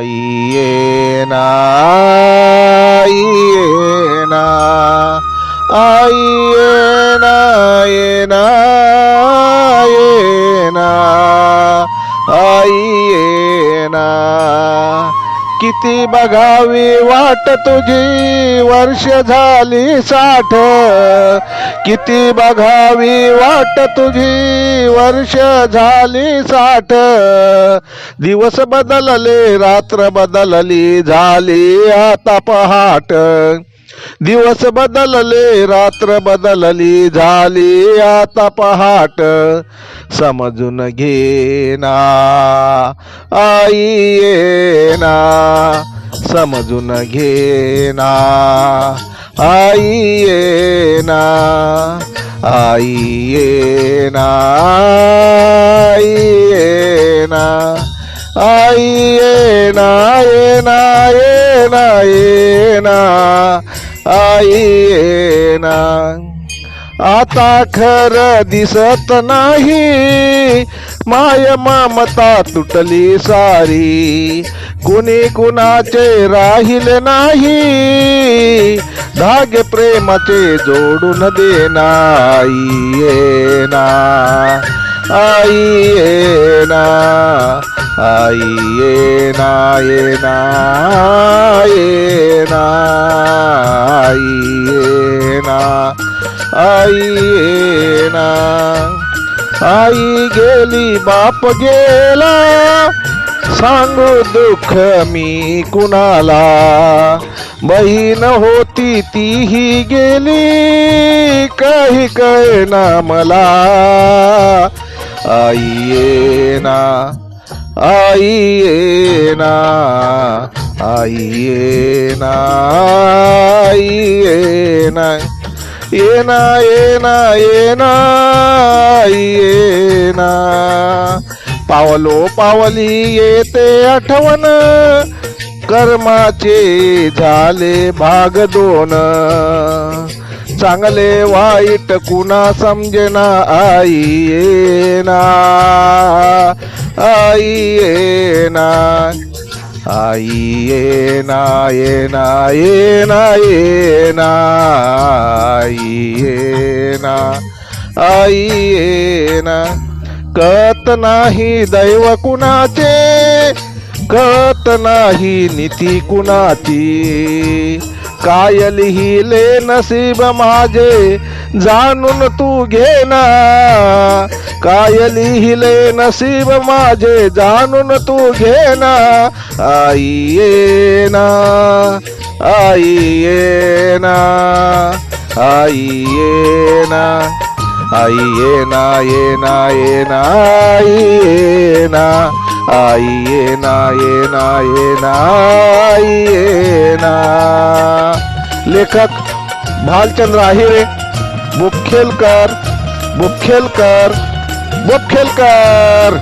ये ना ये ना आई ये किती बघावी वाट तुझी. वर्ष झाली साठ. किती बघावी वाट तुझी. वर्ष झाली साठ. दिवस बदलले रात्र बदलली झाली आता पहाट. दिवस बदलले रात्र बदलली झाली आता पहाट. समजून घे ना आई येना. समजून घे ना आई येना. आई येना आई येना. आई येना ना येना ना आईना. आता खर दिसत नाही. माय ममता तुटली सारी. कुणी कुणाचे राहिले नाही. धागे प्रेमाचे जोडून देना येना. आई ये ना आई ये ना ये ना ना आई ये ना आई ये ना आई गेली बाप गेला सांगू दुःख मी कुणाला? बहीण होती तीही गेली काही कळना मला. आईयेना आईयेना ना आई येना ना येना येना ये ना ये ना ना पावलो पावली येते आठवण कर्माचे झाले भाग दोन. चांगले वाईट कुणा समजेना आई येना आई येना आई येना ना येना येना आई येना आई येना. कळत नाही दैव कुणाचे कळत नाही नीती कुणाची काय लिहिले नसीब माझे जाणून तू घे ना. काय लिहिले नसीब माझे जाणून तू घे ना. आई ये ना आई ये ना आई ये ना आई ये ना ये ना ये ना आई ये ना. आई ये ना ये ना ना आई ये ना. लेखक भालचंद्र आहिरे बुखेलकर बुखेलकर बुखेलकर